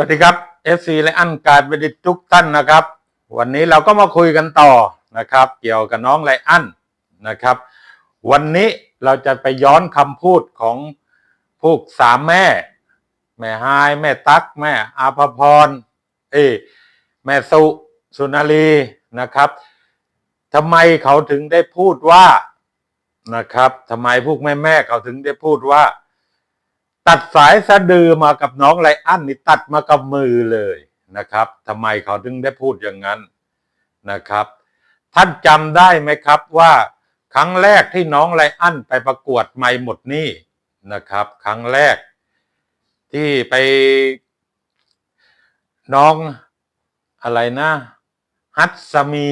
วัสดีครับ FC และอันการบดิตทุกท่านนะครับ วันนี้เราก็มาคุยกันต่อนะครับ เกี่ยวกับน้องไลอันนะครับ วันนี้เราจะไปย้อนคำพูดของพวกสามแม่ แม่ฮายแม่ตั๊กแม่อาภพรเอแม่สุสุนารีนะครับทำไมเขาถึงได้พูดว่านะครับทำไมพวกแม่แม่เขาถึงได้พูดว่า ตัดสายสะดือมากับน้องไลอันนี่ตัดมากับมือเลยนะครับทำไมเขาถึงได้พูดอย่างนั้นนะครับ ท่านจำได้ไหมครับว่า ครั้งแรกที่น้องไลอันไปประกวดไม่หมดนี่นะครับ ครั้งแรก ที่ไปน้องอะไรนะ ฮัตสมี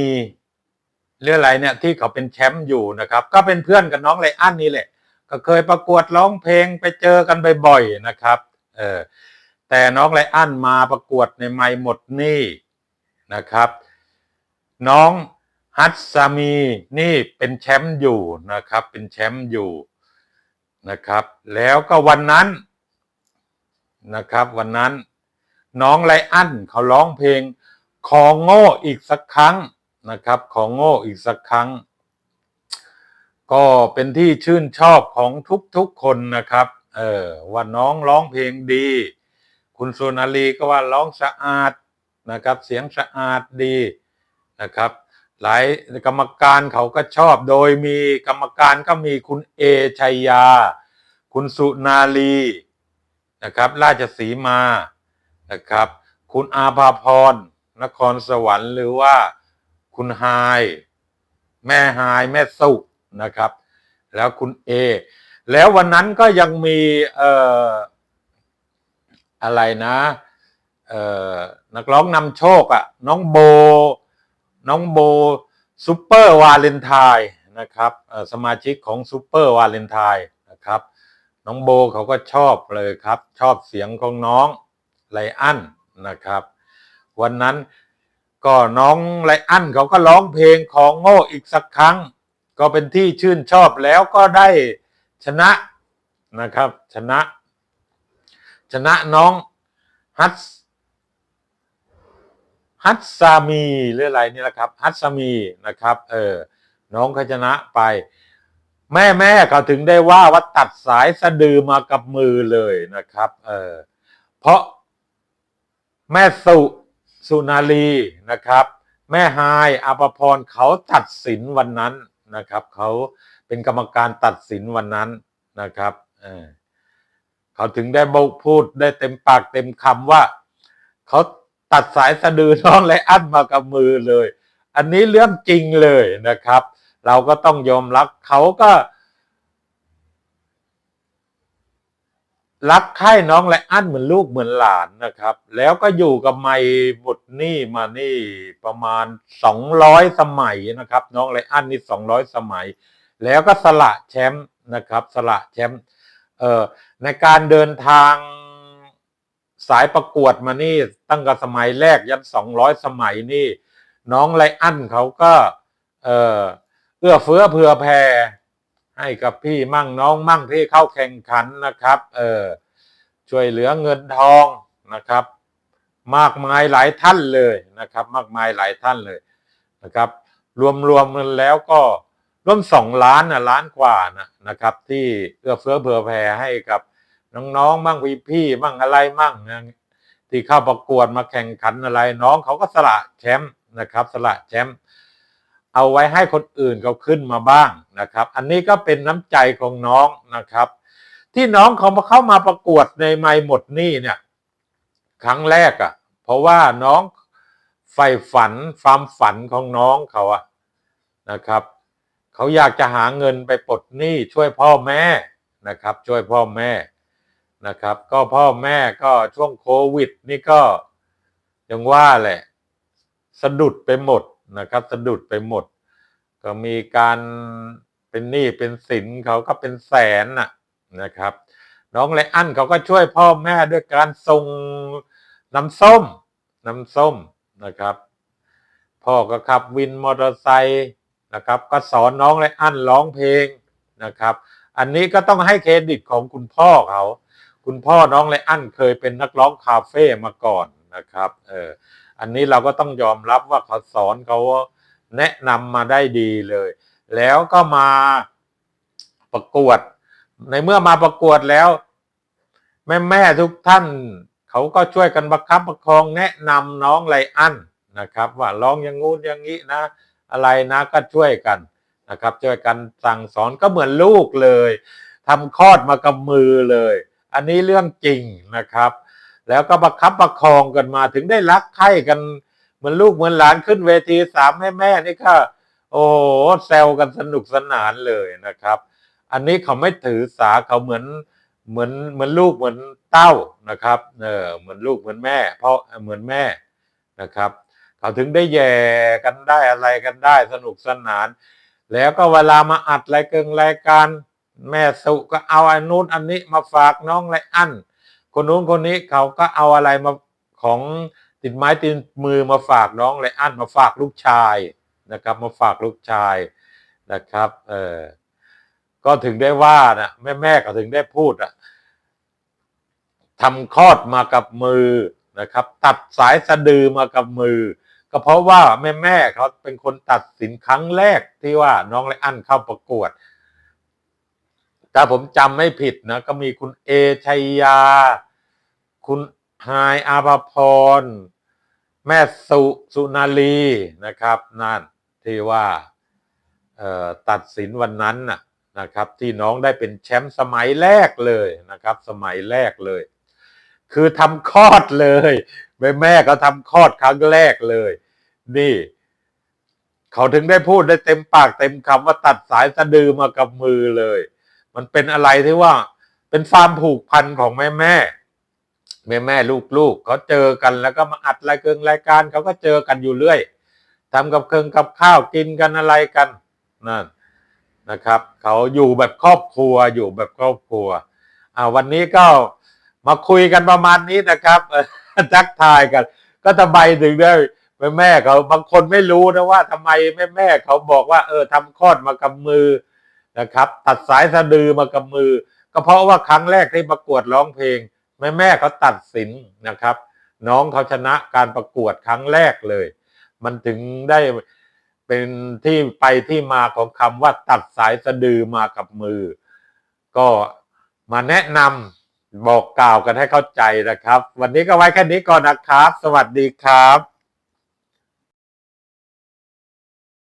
เรื่องอะไรเนี่ยที่เขาเป็นแชมป์อยู่นะครับ ก็เป็นเพื่อนกับน้องไลอันนี่แหละ ก็เคยประกวดร้องเพลงไปเจอกันบ่อยๆนะครับเออแต่น้องไลอันมาประกวดในไม่หมดนี่นะครับ น้องฮัตสามีนี่เป็นแชมป์อยู่นะครับ เป็นแชมป์อยู่นะครับ แล้วก็วันนั้นนะครับ วันนั้นน้องไลอันเขาร้องเพลงของโง่อีกสักครั้งนะครับ ของโง่อีกสักครั้ง ก็เป็นที่ชื่นชอบของทุกๆคนนะครับ เออว่าน้องร้องเพลงดี คุณสุนารีก็ว่าร้องสะอาดนะครับ เสียงสะอาดดีนะครับ หลายกรรมการเขาก็ชอบโดยมีกรรมการก็มีคุณเอชัยยา คุณสุนารีนะครับ ราชสีมานะครับ คุณอาภาพรนครสวรรค์หรือว่าคุณไฮแม่ไฮแม่สุ นะครับ แล้วคุณเอแล้ววันนั้นก็ยังมีเอ่ออะไรนะเอ่อนักร้องนำโชคอะ่ะน้องโบ น้องโบซูเปอร์วาเลนไทน์นะครับสมาชิกของซูเปอร์วาเลนไทน์นะครับ น้องโบเขาก็ชอบเลยครับ ชอบเสียงของน้องไลอันนะครับ วันนั้นก็น้องไลอันเขาก็ร้องเพลงของโง่อีกสักครั้ง ก็เป็นที่ชื่นชอบแล้วก็ได้ชนะนะครับ ชนะ ชนะน้องฮัตฮัตซามีหรืออะไรนี่แหละครับฮัตซามีนะครับเออน้องเขาชนะไป แม่แม่เขาถึงได้ว่าว่าตัดสายสะดือมากับมือเลยนะครับเออเพราะแม่สุสุนารีนะครับ แม่ฮายอภพรเขาตัดสินวันนั้น นะครับเขาเป็นกรรมการตัดสินวันนั้นนะครับเขาถึงได้บอกพูดได้เต็มปากเต็มคำว่า เขาตัดสายสะดือน้องไลอันมากับมือเลย อันนี้เรื่องจริงเลยนะครับ เราก็ต้องยอมรับเขาก็ รักใคร่น้องและอั้นเหมือนลูกเหมือนหลานนะครับ แล้วก็อยู่กับไม่บุตรนี่มานี่ประมาณสองร้อยสมัยนะครับ น้องและอั้นนี่สองร้อยสมัย แล้วก็สละแชมป์นะครับ สละแชมป์เอ่อในการเดินทางสายประกวดมานี่ตั้งแต่สมัยแรกยันสองร้อยสมัยนี่ น้องไลอันเขาก็เอ่อเอื้อเฟื้อเผื่อแผ่ ให้กับพี่มั่งน้องมั่งที่เข้าแข่งขันนะครับเออช่วยเหลือเงินทองนะครับ มากมายหลายท่านเลยนะครับ มากมายหลายท่านเลยนะครับ รวมรวมกันแล้วก็ร่วมสองล้านนะล้านกว่านะนะครับ ที่เอื้อเฟื้อเผื่อแผ่ให้กับน้องๆมั่งพี่พี่มั่งอะไรมั่งนะที่เข้าประกวดมาแข่งขันอะไร น้องเขาก็สละแชมป์นะครับ สละแชมป์ เอาไว้ให้คนอื่นเขาขึ้นมาบ้างนะครับ อันนี้ก็เป็นน้ำใจของน้องนะครับ ที่น้องเขามาเข้ามาประกวดในไม่หมดหนี่เนี่ยครั้งแรกอะ่ะ เพราะว่าน้องใฝ่ฝันความฝันของน้องเขาอะนะครับเขาอยากจะหาเงินไปปลดหนี้ช่วยพ่อแม่นะครับ ช่วยพ่อแม่นะครับ ก็พ่อแม่ก็ช่วงโควิด นี่ก็ยังว่าแหละ สะดุดไปหมด นะครับสะดุดไปหมด ก็มีการเป็นหนี้เป็นสินเขาก็เป็นแสนน่ะนะครับ น้องไลอันเขาก็ช่วยพ่อแม่ด้วยการส่งน้ำส้มน้ำส้มนะครับ พ่อก็ขับวินมอเตอร์ไซค์นะครับ ก็สอนน้องไลอันร้องเพลงนะครับ อันนี้ก็ต้องให้เครดิตของคุณพ่อเขา คุณพ่อน้องไลอันเคยเป็นนักร้องคาเฟ่มาก่อนนะครับ เออ อันนี้เราก็ต้องยอมรับว่าเขาสอนเขาแนะนำมาได้ดีเลย แล้วก็มาประกวด ในเมื่อมาประกวดแล้ว แม่แม่ทุกท่าน เขาก็ช่วยกันประคับประคองแนะนำน้องไลอันนะครับ ว่าร้องอย่างงู้นอย่างนี้นะ อะไรนะก็ช่วยกันนะครับ ช่วยกันสั่งสอนก็เหมือนลูกเลยทำคลอดมากับมือเลย อันนี้เรื่องจริงนะครับ แล้วก็ประคับประคองกันมาถึงได้รักใคร่กันเหมือนลูกเหมือนหลานขึ้นเวทีสามแม่แม่นี่ก็โอ้โหแซวกันสนุกสนานเลยนะครับ อันนี้เขาไม่ถือสาเขาเหมือนเหมือนเหมือนลูกเหมือนเต้านะครับเออเหมือนลูกเหมือนแม่ เพราะเหมือนแม่นะครับ เขาถึงได้แย่กันได้อะไรกันได้สนุกสนาน แล้วก็เวลามาอัดรายเกิงรายการ แม่สุก็เอาอันนู้นอันนี้มาฝากน้องไรอัน คนนู้นคนนี้เขาก็เอาอะไรมาของติดไม้ติดมือมาฝากน้องไรอันมาฝากลูกชายนะครับ มาฝากลูกชายนะครับเออก็ถึงได้ว่านะแม่แม่ก็ถึงได้พูดอะทำคลอดมากับมือนะครับ ตัดสายสะดือมากับมือ ก็เพราะว่าแม่แม่เขาเป็นคนตัดสินครั้งแรกที่ว่าน้องไรอันเข้าประกวด ถ้าผมจำไม่ผิดนะ ก็มีคุณเอชัยยา คุณไฮายอาภพร แม่สุสุนารีนะครับ นั่นที่ว่าตัดสินวันนั้นน่ะนะครับ ที่น้องได้เป็นแชมป์สมัยแรกเลยนะครับ สมัยแรกเลย คือทำคลอดเลย แม่แม่ก็ทำคลอดครั้งแรกเลย นี่ เขาถึงได้พูดได้เต็มปากเต็มคำว่าตัดสายสะดือมากับมือเลย มันเป็นอะไรที่ว่าเป็นความผูกพันของแม่แม่แม่แม่ลูกลูกๆเขาเจอกันแล้วก็มาอัดรายเกิงรายการเขาก็เจอกันอยู่เรื่อยทำกับเครื่องกับข้าวกินกันอะไรกันนั่นนะครับเขาอยู่แบบครอบครัวอยู่แบบครอบครัวอ่าวันนี้ก็มาคุยกันประมาณนี้นะครับทักทายกัน ก็ทำไมถึงได้แม่แม่เขาบางคนไม่รู้นะว่าทำไมแม่แม่เขาบอกว่า เออทำคลอดมากับมือ นะครับ ตัดสายสะดือมากับมือ ก็เพราะว่าครั้งแรกที่ประกวดร้องเพลง แม่แม่เขาตัดสินนะครับ น้องเขาชนะการประกวดครั้งแรกเลย มันถึงได้เป็นที่ไปที่มาของคำว่าตัดสายสะดือมากับมือ ก็มาแนะนำบอกกล่าวกันให้เข้าใจนะครับ วันนี้ก็ไว้แค่นี้ก่อนนะครับ สวัสดีครับ